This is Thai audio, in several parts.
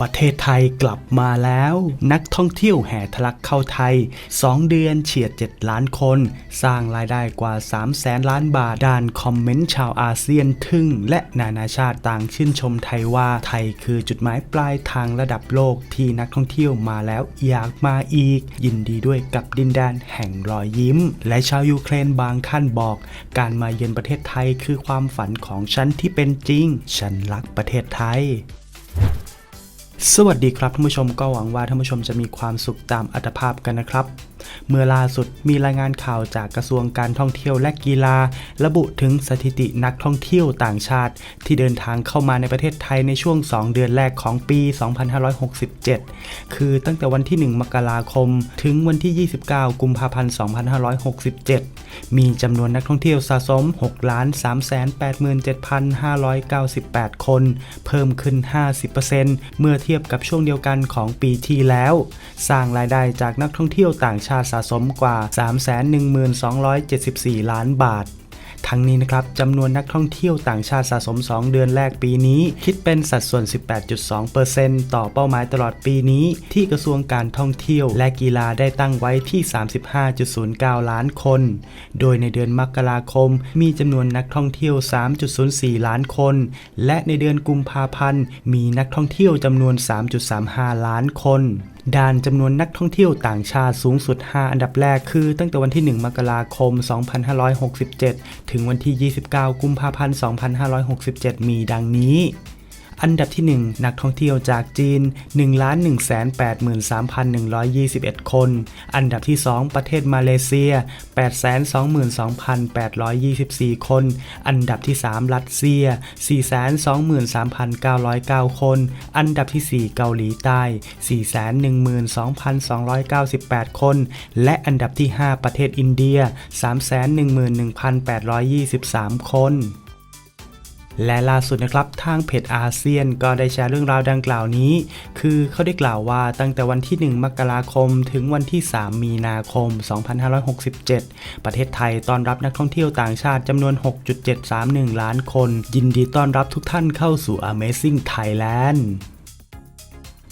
ประเทศไทยกลับมาแล้ว นักท่องเที่ยวแห่ทะลักเข้าไทย 2 เดือนเฉียด 7 ล้านคน สร้างรายได้กว่า 3 แสนล้านบาท ด้านคอมเมนต์ชาวอาเซียนทึ่ง และนานาชาติต่างชื่นชมไทยว่าไทยคือจุดหมายปลายทางระดับโลกที่นักท่องเที่ยวมาแล้วอยากมาอีก ยินดีด้วยกับดินแดนแห่งรอยยิ้ม และชาวยูเครนบางท่านบอก การมาเยือนประเทศไทยคือความฝันของฉันที่เป็นจริง ฉันรักประเทศไทย สวัสดีครับท่านผู้ชมก็หวังว่าท่านผู้ชมจะมีความสุขตามอัตภาพกันนะครับ เมื่อล่าสุดมีรายงานข่าวจากกระทรวงการท่องเที่ยวและกีฬา ระบุถึงสถิตินักท่องเที่ยวต่างชาติ ที่เดินทางเข้ามาในประเทศไทยในช่วง 2 เดือนแรกของปี 2567 คือตั้งแต่วันที่ 1 มกราคม ถึงวันที่ 29 กุมภาพันธ์ 2567 มีจำนวนนักท่องเที่ยวสะสม 6 387,598 คน เพิ่มขึ้น 50%เมื่อเทียบกับช่วงเดียวกันของปีที่แล้ว สร้างรายได้จากนักท่องเที่ยวต่างชาติสะสมกว่า 312,274 ล้านบาททั้งนี้นะครับจำนวนนักท่องเที่ยวต่างชาติสะสม 2 เดือนแรกปีนี้ คิดเป็นสัดส่วน 18.2%ต่อเป้าหมายตลอดปีนี้ ที่กระทรวงการท่องเที่ยวและกีฬาได้ตั้งไว้ที่ 35.09 ล้านคน โดยในเดือนมกราคม มีจำนวนนักท่องเที่ยว 3.04 ล้านคน และในเดือนกุมภาพันธ์มีนักท่องเที่ยวจำนวน 3.35 ล้านคนด้านจำนวนนักท่องเที่ยวต่างชาติสูงสุด 5 อันดับแรกคือ ตั้งแต่วันที่ 1 มกราคม 2567 ถึงวันที่ 29 กุมภาพันธ์ 2567 มีดังนี้ อันดับที่ 1 นักท่องเที่ยวจากจีน 1,183,121 คน อันดับที่ 2 ประเทศมาเลเซีย 822,824 คน อันดับที่ 3 รัสเซีย 423,909 คน อันดับที่ 4 เกาหลีใต้ 412,298 คน และอันดับที่ 5 ประเทศอินเดีย 311,823 คน และล่าสุดนะครับทางเพจอาเซียนก็ได้แชร์เรื่องราวดังกล่าวนี้ คือเขาได้กล่าวว่าตั้งแต่วันที่ 1 มกราคม ถึงวันที่ 3 มีนาคม 2567 ประเทศไทยต้อนรับนักท่องเที่ยวต่างชาติจำนวน 6.731 ล้านคน ยินดีต้อนรับทุกท่านเข้าสู่ Amazing Thailand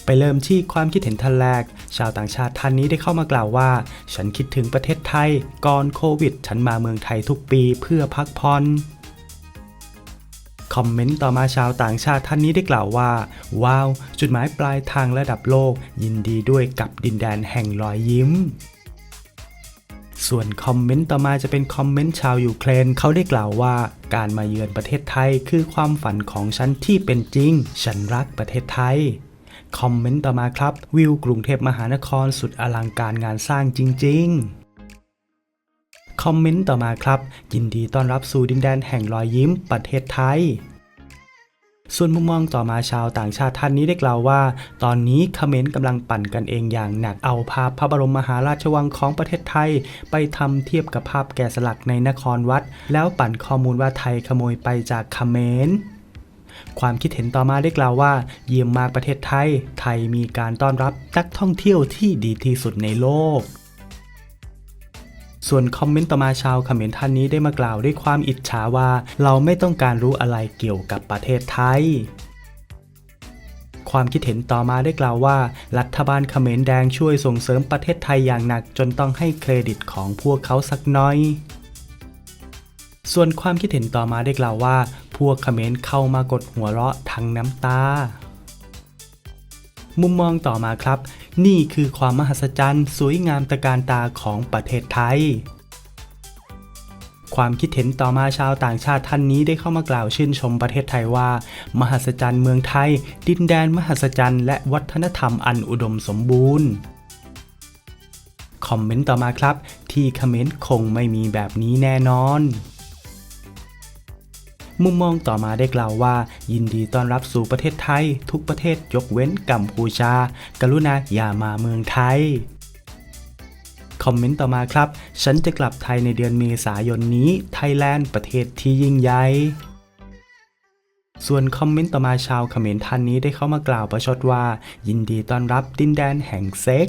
ไปเริ่มที่ความคิดเห็นท่านแรก ชาวต่างชาติท่านนี้ได้เข้ามากล่าวว่า ฉันคิดถึงประเทศไทย ก่อนโควิด ฉันมาเมืองไทยทุกปีเพื่อพักผ่อน คอมเมนต์ต่อมาชาวต่างชาติท่านนี้ได้กล่าวว่า ว้าว จุดหมายปลายทางระดับโลก ยินดีด้วยกับดินแดนแห่งรอยยิ้มส่วนคอมเมนต์ต่อมาจะเป็นคอมเมนต์ชาวยูเครนเขาได้กล่าวว่า การมาเยือนประเทศไทยคือความฝันของฉันที่เป็นจริง ฉันรักประเทศไทย คอมเมนต์ต่อมาครับ วิวกรุงเทพมหานครสุดอลังการงานสร้างจริง ๆ คอมเมนต์ต่อมาครับ ยินดีต้อนรับสู่ดินแดนแห่งรอยยิ้มประเทศไทยส่วนมุมมองต่อมาชาวต่างชาติท่านนี้ได้กล่าวว่า ตอนนี้เขมรกำลังปั่นกันเองอย่างหนักเอาภาพพระบรมมหาราชวังของประเทศไทย ไปทำเทียบกับภาพแกะสลักในนครวัด แล้วปั่นข้อมูลว่าไทยขโมยไปจากเขมรความคิดเห็นต่อมาได้กล่าวว่า เยี่ยมมากประเทศไทย ไทยมีการต้อนรับนักท่องเที่ยวที่ดีที่สุดในโลก ส่วนคอมเมนต์ต่อมาชาวเขมรท่านนี้ได้มากล่าวด้วยความอิจฉาว่า เราไม่ต้องการรู้อะไรเกี่ยวกับประเทศไทยความคิดเห็นต่อมาได้กล่าวว่า รัฐบาลเขมรแดงช่วยส่งเสริมประเทศไทยอย่างหนักจนต้องให้เครดิตของพวกเขาสักน้อย ส่วนความคิดเห็นต่อมาได้กล่าวว่า พวกเขมรเข้ามากดหัวเราะทั้งน้ำตา มุมมองต่อมาครับ นี่คือความมหัศจรรย์สวยงามตะการตาของประเทศไทย ความคิดเห็นต่อมาชาวต่างชาติท่านนี้ได้เข้ามากล่าวชื่นชมประเทศไทยว่า มหัศจรรย์เมืองไทย ดินแดนมหัศจรรย์และวัฒนธรรมอันอุดมสมบูรณ์คอมเมนต์ต่อมาครับ ที่คอมเมนต์คงไม่มีแบบนี้แน่นอน มุมมองต่อมาได้กล่าวว่า ยินดีต้อนรับสู่ประเทศไทย ทุกประเทศยกเว้นกัมพูชา กรุณาอย่ามาเมืองไทยคอมเมนต์ต่อมาครับ ฉันจะกลับไทยในเดือนเมษายนนี้ ไทยแลนด์ประเทศที่ยิ่งใหญ่ส่วนคอมเมนต์ต่อมาชาวเขมรท่านนี้ได้เข้ามากล่าวประชดว่า ยินดีต้อนรับดินแดนแห่งเซ็ก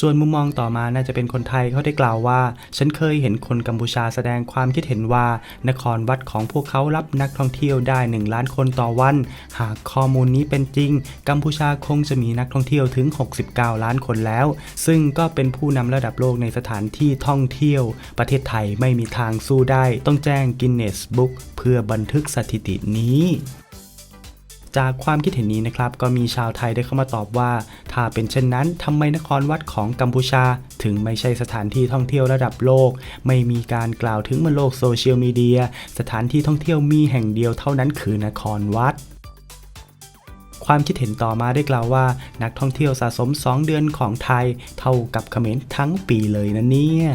ส่วนมุมมองต่อมาน่าจะเป็นคนไทยเขาได้กล่าวว่า ฉันเคยเห็นคนกัมพูชาแสดงความคิดเห็นว่า นครวัดของพวกเขารับนักท่องเที่ยวได้ 1 ล้านคนต่อวัน หากข้อมูลนี้เป็นจริง กัมพูชาคงจะมีนักท่องเที่ยวถึง 69 ล้านคนแล้ว ซึ่งก็เป็นผู้นำระดับโลกในสถานที่ท่องเที่ยว ประเทศไทยไม่มีทางสู้ได้ ต้องแจ้งกินเนสบุ๊กเพื่อบันทึกสถิตินี้ จากความคิดเห็นนี้นะครับก็มีชาวไทยได้เข้ามาตอบว่า ถ้าเป็นเช่นนั้นทำไมนครวัดของกัมพูชา ถึงไม่ใช่สถานที่ท่องเที่ยวระดับโลก ไม่มีการกล่าวถึงบนโลกโซเชียลมีเดียสถานที่ท่องเที่ยวมีแห่งเดียวเท่านั้นคือนครวัดความคิดเห็นต่อมาได้กล่าวว่า นักท่องเที่ยวสะสม 2 เดือนของไทย เท่ากับเขมรทั้งปีเลยนะเนี่ย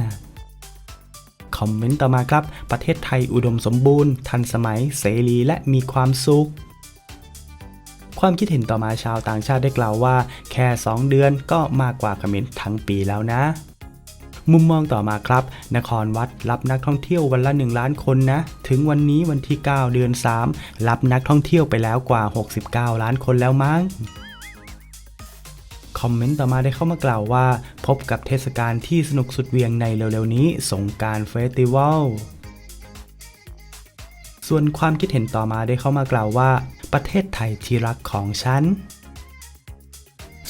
คอมเมนต์ต่อมาครับ ประเทศไทยอุดมสมบูรณ์ ทันสมัยเสรีและมีความสุข ความคิดเห็นต่อมาชาวต่างชาติได้กล่าวว่า แค่ 2 เดือนก็มากกว่าเขมรทั้งปีแล้วนะ มุมมองต่อมาครับ นครวัดรับนักท่องเที่ยววันละ 1 ล้านคนนะ ถึงวันนี้วันที่ 9 เดือน 3 รับนักท่องเที่ยวไปแล้วกว่า 69 ล้านคนแล้วมั้งคอมเมนต์ต่อมาได้เข้ามากล่าวว่า พบกับเทศกาลที่สนุกสุดเวียงในเร็วๆนี้ สงการเฟสติวัลส่วนความคิดเห็นต่อมาได้เข้ามากล่าวว่า ประเทศไทยที่รักของฉัน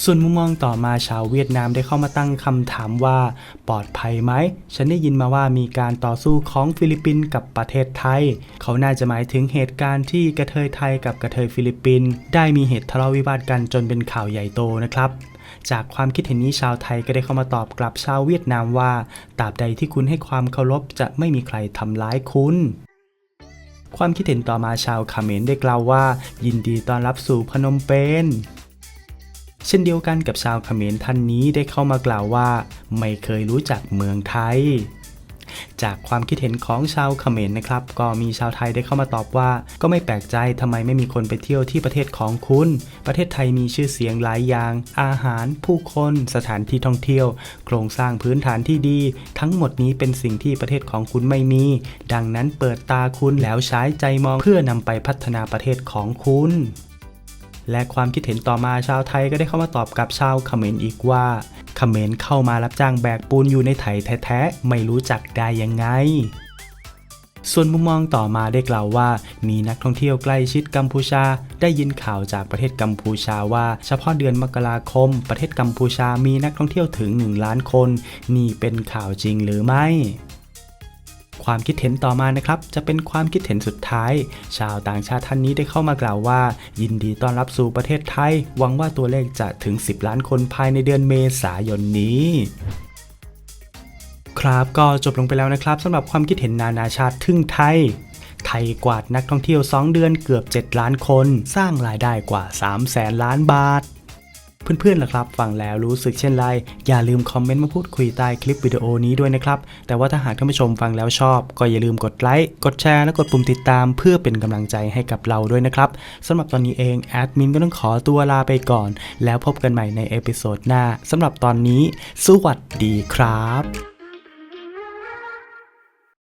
ส่วนมุมมองต่อมาชาวเวียดนามได้เข้ามาตั้งคำถามว่าปลอดภัยไหม ฉันได้ยินมาว่ามีการต่อสู้ของฟิลิปปินส์กับประเทศไทย เขาน่าจะหมายถึงเหตุการณ์ที่กระเทยไทยกับกระเทยฟิลิปปินส์ได้มีเหตุทะเลาะวิวาทกันจนเป็นข่าวใหญ่โตนะครับจากความคิดเห็นนี้ชาวไทยก็ได้เข้ามาตอบกลับชาวเวียดนามว่าตราบใดที่คุณให้ความเคารพจะไม่มีใครทำร้ายคุณ ความคิดเห็นต่อมาชาวคาเมนได้กล่าวว่า ยินดีต้อนรับสู่พนมเปญเช่นเดียวกันกับชาวเขมรท่านนี้ได้เข้ามากล่าวว่า ไม่เคยรู้จักเมืองไทย จากความคิดเห็นของชาวเขมรนะครับ ก็มีชาวไทยได้เข้ามาตอบว่า ก็ไม่แปลกใจทำไมไม่มีคนไปเที่ยวที่ประเทศของคุณ ประเทศไทยมีชื่อเสียงหลายอย่าง อาหาร ผู้คน สถานที่ท่องเที่ยว โครงสร้างพื้นฐานที่ดี ทั้งหมดนี้เป็นสิ่งที่ประเทศของคุณไม่มี ดังนั้นเปิดตาคุณแล้วใช้ใจมองเพื่อนำไปพัฒนาประเทศของคุณ และความคิดเห็นต่อมาชาวไทยก็ได้เข้ามาตอบกับชาวเขมรอีกว่าเขมรเข้ามารับจ้างแบกปูนอยู่ในไถแท้ๆไม่รู้จักได้ยังไง ส่วนมุมมองต่อมาได้กล่าวว่า มีนักท่องเที่ยวใกล้ชิดกัมพูชา ได้ยินข่าวจากประเทศกัมพูชาว่า เฉพาะเดือนมกราคม ประเทศกัมพูชามีนักท่องเที่ยวถึง 1 ล้านคน นี่เป็นข่าวจริงหรือไม่ ความคิดเห็นต่อมานะครับ จะเป็นความคิดเห็นสุดท้าย ชาวต่างชาติท่านนี้ได้เข้ามากล่าวว่า ยินดีต้อนรับสู่ประเทศไทย หวังว่าตัวเลขจะถึง 10 ล้านคนภายในเดือนเมษายนนี้ครับก็จบลงไปแล้วนะครับสำหรับความคิดเห็นนานาชาติทึ่งไทย ไทยกวาดนักท่องเที่ยว 2 เดือนเกือบ 7 ล้านคน สร้างรายได้กว่า3แสนล้านบาท เพื่อนๆล่ะครับฟังแล้วรู้สึกเช่นไร อย่าลืมคอมเมนต์มาพูดคุยใต้คลิปวิดีโอนี้ด้วยนะครับ แต่ว่าถ้าหากท่านผู้ชมฟังแล้วชอบ ก็อย่าลืมกดไลค์กดแชร์และกดปุ่มติดตาม เพื่อเป็นกำลังใจให้กับเราด้วยนะครับสำหรับตอนนี้เองแอดมินก็ต้องขอตัวลาไปก่อน แล้วพบกันใหม่ในเอพิโซดหน้าสำหรับตอนนี้ สวัสดีครับ